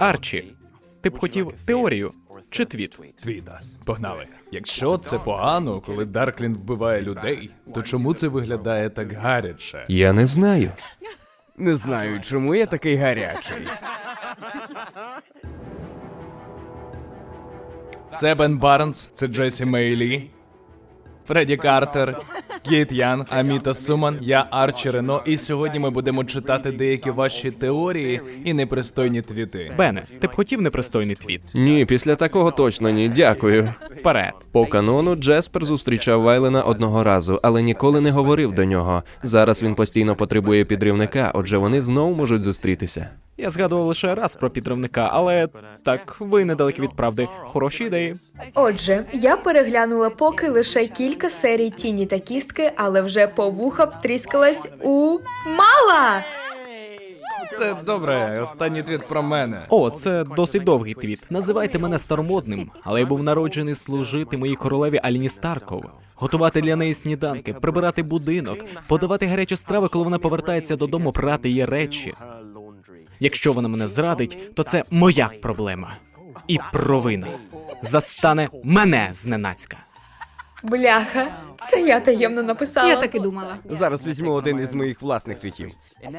Арчі, ти б хотів теорію чи твіт? Твіта. Погнали. Якщо це погано, коли Дарклін вбиває людей, то чому це виглядає так гаряче? Я не знаю. Не знаю, чому я такий гарячий. Це Бен Барнс, це Джесі Мейлі, Фредді Картер, Кіт Янг, Аміта Суман, я Арчі Рено, і сьогодні ми будемо читати деякі ваші теорії і непристойні твіти. Бене, ти б хотів непристойний твіт? Ні, після такого точно ні. Дякую. Вперед. По канону Джеспер зустрічав Вайлена одного разу, але ніколи не говорив до нього. Зараз він постійно потребує підривника, отже, вони знов можуть зустрітися. Я згадував лише раз про підривника, але так, ви недалекі від правди. Хороші ідеї. Отже, я переглянула поки лише кілька серій тіні та кістки, але вже по вуха втріскалась у мала. Це добре, останній твіт про мене. О, це досить довгий твіт. Називайте мене старомодним, але я був народжений служити моїй королеві Аліні Старков, готувати для неї сніданки, прибирати будинок, подавати гарячі страви, коли вона повертається додому, прати її речі. Якщо вона мене зрадить, то це моя проблема. І провина застане мене зненацька. Бляха, це я таємно написала. Я так і думала. Зараз візьму один із моїх власних твітів.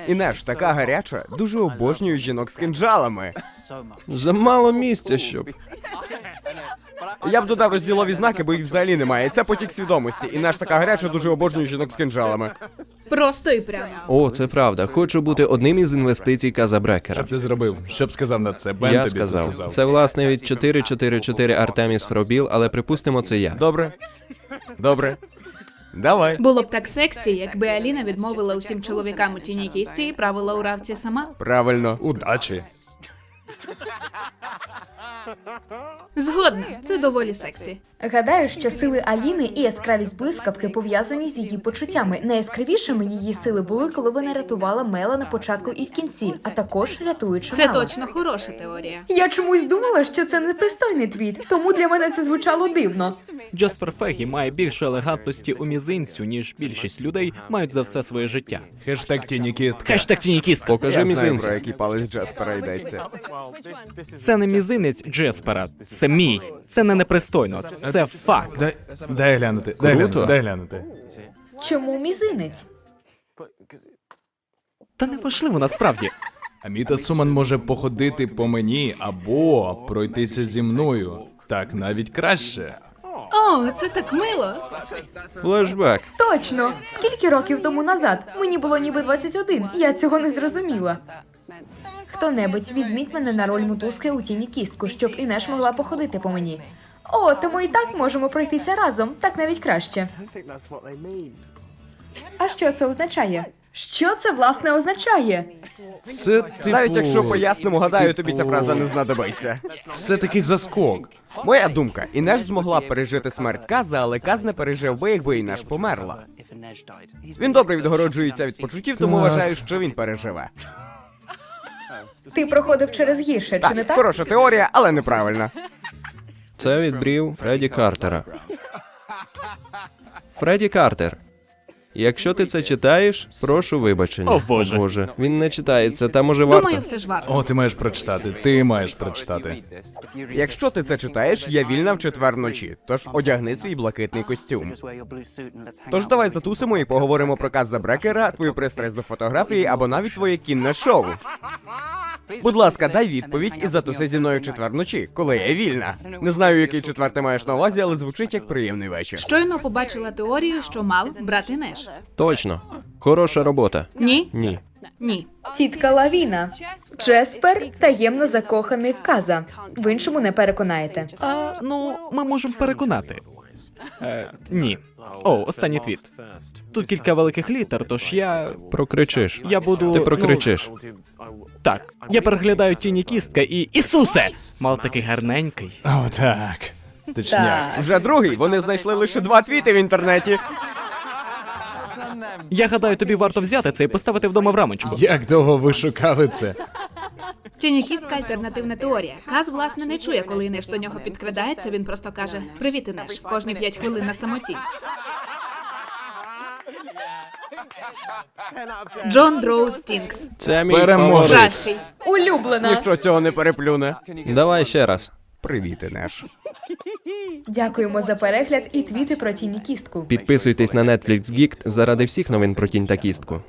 Інеш така гаряча, дуже обожнюю жінок з кинджалами. Замало місця, щоб. Я б додав розділові знаки, бо їх взагалі немає. Це потік свідомості. Інеш така гаряча, дуже обожнюю жінок з кинджалами. Просто і прямо. О, це правда. Хочу бути одним із інвестицій Каза Брекера. Що б ти зробив? Що б сказав на це? Бен Я тобі сказав. це сказав. Це власне від 444 Артеміс Фробіл, але припустимо, це я. Добре. Добре. Давай. Було б так сексі, якби Аліна відмовила усім чоловікам у тіні кісті і правила у равці сама. Правильно. Удачі. Згодна, це доволі сексі. Гадаю, що сили Аліни і яскравість блискавки пов'язані з її почуттями. Найяскравішими її сили були, коли вона рятувала Мела на початку і в кінці, а також рятуючи Це Мела. точно хороша теорія. Я чомусь думала, що це непристойний твіт, тому для мене це звучало дивно. Джаспер Фегі має більше елегантності у мізинцю, ніж більшість людей мають за все своє життя. Хештег тіні кістка. Хештег тінікіст. Покажи Я знаю, про який палець Джаспера йдеться. Це не мізинець Джеспера, це мій. Це не непристойно. Це факт. Дай, дай глянути, дай Круто. глянути, дай глянути. Чому мізинець? Та не важливо насправді. Аміта Суман може походити по мені або пройтися зі мною. Так навіть краще. О, це так мило. Флешбек. Точно, скільки років тому назад? Мені було ніби 21, Я цього не зрозуміла. Хто-небудь візьміть мене на роль мотузки у тіні кістку, щоб Інеш могла походити по мені. О, то ми і так можемо пройтися разом, так навіть краще. А що це означає? Що це власне означає? Це типу... Навіть якщо пояснимо, гадаю, тобі ця типу, фраза не знадобиться. Це такий заскок. Моя думка, Інеш змогла пережити смерть Каза, але Каз не пережив би, якби Інеш померла. Він добре відгороджується від почуттів, тому Так. вважаю, що він переживе. Ти проходив через гірше, чи не Так, хороша теорія, але неправильна. Це від брів Фредді Картера. Фредді Картер. Якщо ти це читаєш, прошу вибачення. О, Боже. Він не читається, та може варто. Думаю, все ж варто. О, ти маєш прочитати. Ти маєш прочитати. Якщо ти це читаєш, я вільна в четвер вночі, тож одягни свій блакитний костюм. Тож давай затусимо і поговоримо про Каза Брекера, твою пристрасть до фотографії або навіть твоє кінне шоу. Будь ласка, дай відповідь і затуси зі мною четвер вночі, коли я вільна. Не знаю, який четвер ти маєш на увазі, але звучить як приємний вечір. Щойно побачила теорію, що мав брати Неш. Точно. Хороша робота. Ні? Ні. Ні. Тітка Лавіна. Джеспер таємно закоханий в Каза. В іншому не переконаєте. А, ну, ми можемо переконати. Е, ні. О, останній твіт. Тут кілька великих літер, тож я. Прокричиш. Я буду. Ти прокричиш. Ну, так, я переглядаю тіні кістка і. Ісусе! Мал такий гарненький. О, так. Точняк. Вже другий, вони знайшли лише два твіти в інтернеті. Я гадаю, тобі варто взяти це і поставити вдома в рамочку. Як довго ви шукали це? Тінікістка альтернативна теорія. Каз, власне, не чує, коли Інеш до нього підкрадається. Він просто каже: Привіт, Інеш, кожні п'ять хвилин на самоті. Джон Дроу Стінкс. Це мій Переможець. фаворит. Кращий. Улюблена. Ніщо цього не переплюне. Давай ще раз. Привіт, Інеш. Дякуємо за перегляд і твіти про тіні кістку. Підписуйтесь на Netflix Geek заради всіх новин про тінь та кістку.